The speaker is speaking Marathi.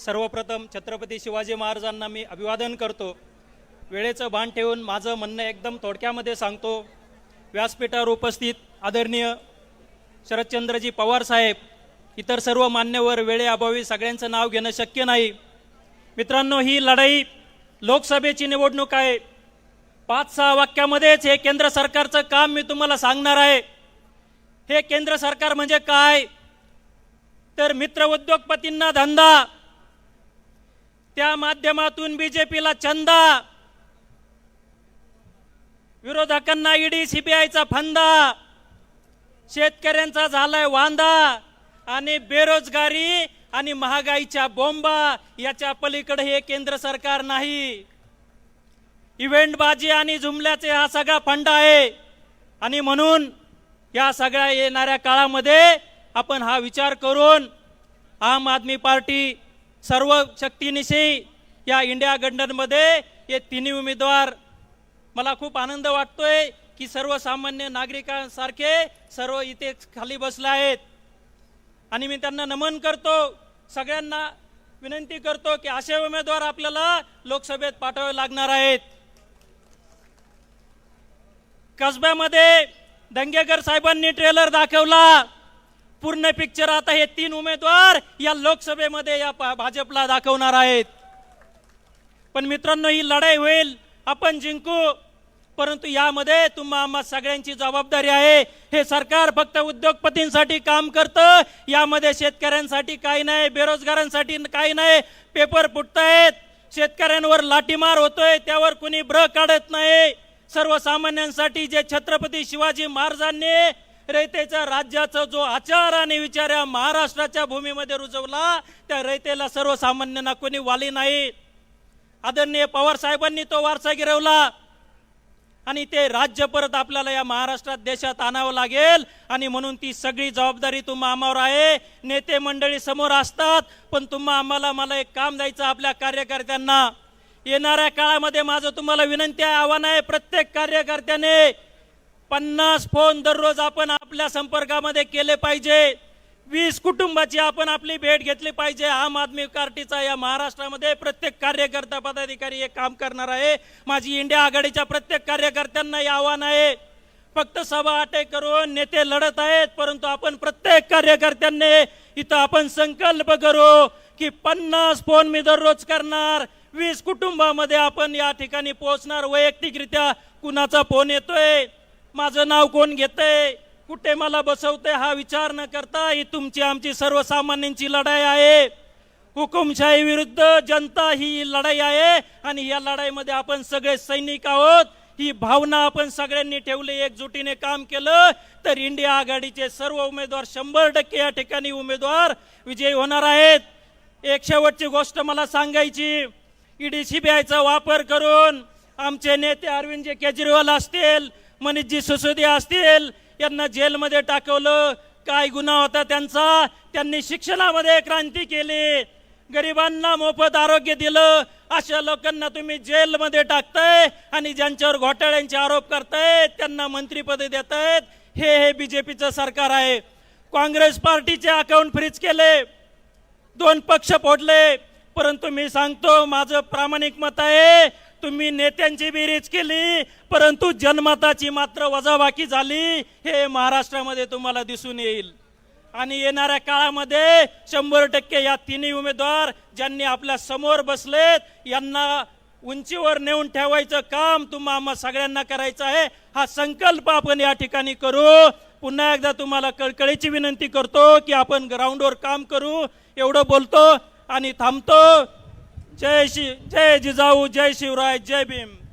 सर्वप्रथम छत्रपती शिवाजी महाराजांना मी अभिवादन करतो. वेळेचं भान ठेवून माझं म्हणणं एकदम थोडक्यामध्ये सांगतो. व्यासपीठावर उपस्थित आदरणीय शरदचंद्रजी पवार साहेब इतर सर्व मान्यवर वेळेअभावी सगळ्यांचं नाव घेणं शक्य नाही. मित्रांनो ही लढाई लोकसभेची निवडणूक आहे. पाच सहा वाक्यामध्येच हे केंद्र सरकारचं काम मी तुम्हाला सांगणार आहे. हे केंद्र सरकार म्हणजे काय? तर मित्र उद्योगपतींना धंदा त्या माध्यमातून बीजेपीला चंदा. विरोधकांना ईडी सीबीआयचा फंदा. शेतकऱ्यांचा झालाय वांदा आणि बेरोजगारी आणि महागाईच्या बोंबा याच्या पलीकडे हे केंद्र सरकार नाही. इव्हेंटबाजी आणि जुमल्याचे हा सगळा फंड आहे. आणि म्हणून या सगळ्या येणाऱ्या काळामध्ये आपण हा विचार करून आम आदमी पार्टी सर्व शक्तीनिशी या इंडिया गंडनमध्ये हे तिन्ही उमेदवार मला खूप आनंद वाटतोय की सर्वसामान्य नागरिकांसारखे सर्व इथे खाली बसले आहेत. आणि मी त्यांना नमन करतो सगळ्यांना विनंती करतो की असे उमेदवार आपल्याला लोकसभेत पाठवावे लागणार आहेत. कसब्यामध्ये दंगेकर साहेबांनी ट्रेलर दाखवला. पूर्ण पिक्चर आता हे तीन उमेदवार या लोकसभेमध्ये या भाजपला दाखवणार आहेत. पण मित्रांनो ही लढाई होईल आपण जिंकू. परंतु यामध्ये तुम्हा आम्हा सगळ्यांची जबाबदारी आहे. हे सरकार फक्त उद्योगपतींसाठी काम करतं. यामध्ये शेतकऱ्यांसाठी काही नाही बेरोजगारांसाठी काही नाही. पेपर फुटतायत. शेतकऱ्यांवर लाठीमार होतोय त्यावर कुणी ब्र काढत नाही. सर्वसामान्यांसाठी जे छत्रपती शिवाजी महाराजांनी रयतेचा राज्याचा जो आचार आणि विचार या महाराष्ट्राच्या भूमीमध्ये रुजवला त्या रयतेला सर्वसामान्यांना कोणी वाली नाही. आदरणीय पवार साहेबांनी तो वारसा गिरवला. आणि ते राज्य परत आपल्याला या महाराष्ट्रात देशात आणावं लागेल. आणि म्हणून ती सगळी जबाबदारी तुम्हा आम्हावर आहे. नेते मंडळी समोर असतात पण तुम्हा आम्हाला मला एक काम द्यायचं आपल्या कार्यकर्त्यांना. येणाऱ्या काळामध्ये माझं तुम्हाला विनंती आहे आव्हान आहे प्रत्येक कार्यकर्त्याने पन्नास फोन दररोज आपण आपल्या संपर्कामध्ये केले पाहिजे. वीस कुटुंबाची आपण आपली भेट घेतली पाहिजे. आम आदमी पार्टीचा या महाराष्ट्रामध्ये प्रत्येक कार्यकर्ता पदाधिकारी हे काम करणार आहे. माझी इंडिया आघाडीच्या प्रत्येक कार्यकर्त्यांना हे आव्हान आहे. फक्त सभा अटक करून नेते लढत आहेत परंतु आपण प्रत्येक कार्यकर्त्यांनी इथं आपण संकल्प करू की पन्नास फोन मी दररोज करणार. वीस कुटुंबामध्ये आपण या ठिकाणी पोहोचणार. वैयक्तिकरित्या कुणाचा फोन येतोय? माझं नाव कोण घेतंय? कुठे मला बसवते हा विचार न करता ही तुमची आमची सर्वसामान्यांची लढाई आहे. हुकुमशाही विरुद्ध जनता ही लढाई आहे आणि या लढाईमध्ये आपण सगळे सैनिक आहोत. ही भावना आपण सगळ्यांनी ठेवली एकजुटीने काम केलं. तर इंडिया आघाडीचे सर्व उमेदवार शंभर टक्के या ठिकाणी उमेदवार विजयी होणार आहेत. एक शेवटची गोष्ट मला सांगायची ईडी सीबीआयचा वापर करून आमचे नेते अरविंदजी केजरीवाल असतील मनीषजी सिसोदिया असतील यांना जेलमध्ये टाकवलं. काय गुन्हा होता त्यांचा? त्यांनी शिक्षणामध्ये क्रांती केली. गरिबांना मोफत आरोग्य दिलं. अशा लोकांना तुम्ही जेलमध्ये टाकताय आणि ज्यांच्यावर घोटाळ्यांचे आरोप करताय त्यांना मंत्रीपद देतायत. हे हे बीजेपीचं सरकार आहे. काँग्रेस पार्टीचे अकाउंट फ्रीज केले. दोन पक्ष फोडले. परंतु मी सांगतो माझं प्रामाणिक मत आहे तुम्ही नेत्यांची बेरीज केली परंतु जनमताची मात्र वजाबाकी झाली हे महाराष्ट्रामध्ये तुम्हाला दिसून येईल. आणि येणाऱ्या काळामध्ये शंभर टक्के या तिन्ही उमेदवार ज्यांनी आपल्यासमोर बसलेत यांना उंचीवर नेऊन ठेवायचं काम तुम्हा सगळ्यांना करायचं आहे. हा संकल्प आपण या ठिकाणी करू. पुन्हा एकदा तुम्हाला कळकळीची विनंती करतो की आपण ग्राउंडवर काम करू. एवढं बोलतो आणि थांबतो. जय श्री जय जिजाऊ जय शिवराय जय भीम.